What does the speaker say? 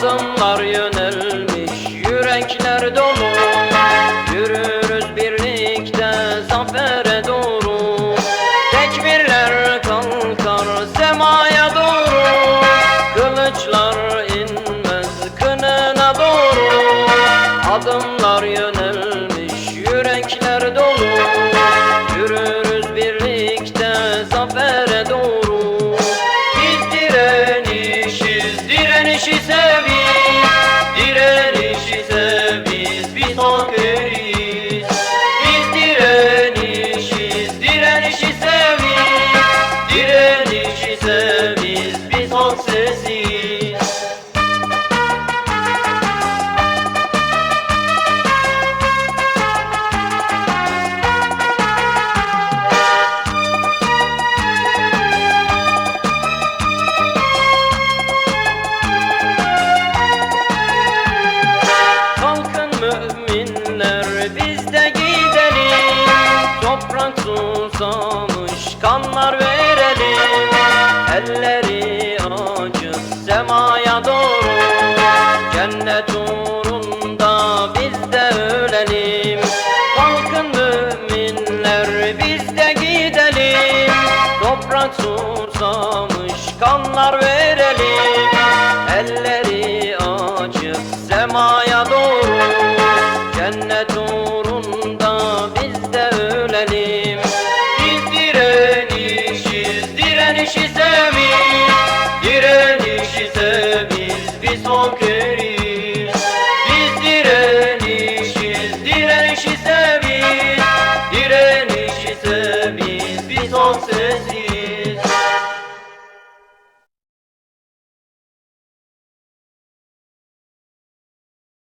Adımlar yönelmiş yürekler dolu. Yürürüz birlikte zafere doğru. Tekbirler kalkar semaya doğru. Kılıçlar inmez kınına doğru. Adımlar yönelmiş Direnişi seviz, biz halk sesiyiz Kalkın müminler biz de gidelim. Toprak susamış kanlar verelim Elleri açık semaya doğru. Cennet uğrunda biz de ölelim. Kalkın müminler biz de gidelim. Toprak susamış kanlar verelim. Elleri açık semaya Seviz, biz halk eriyiz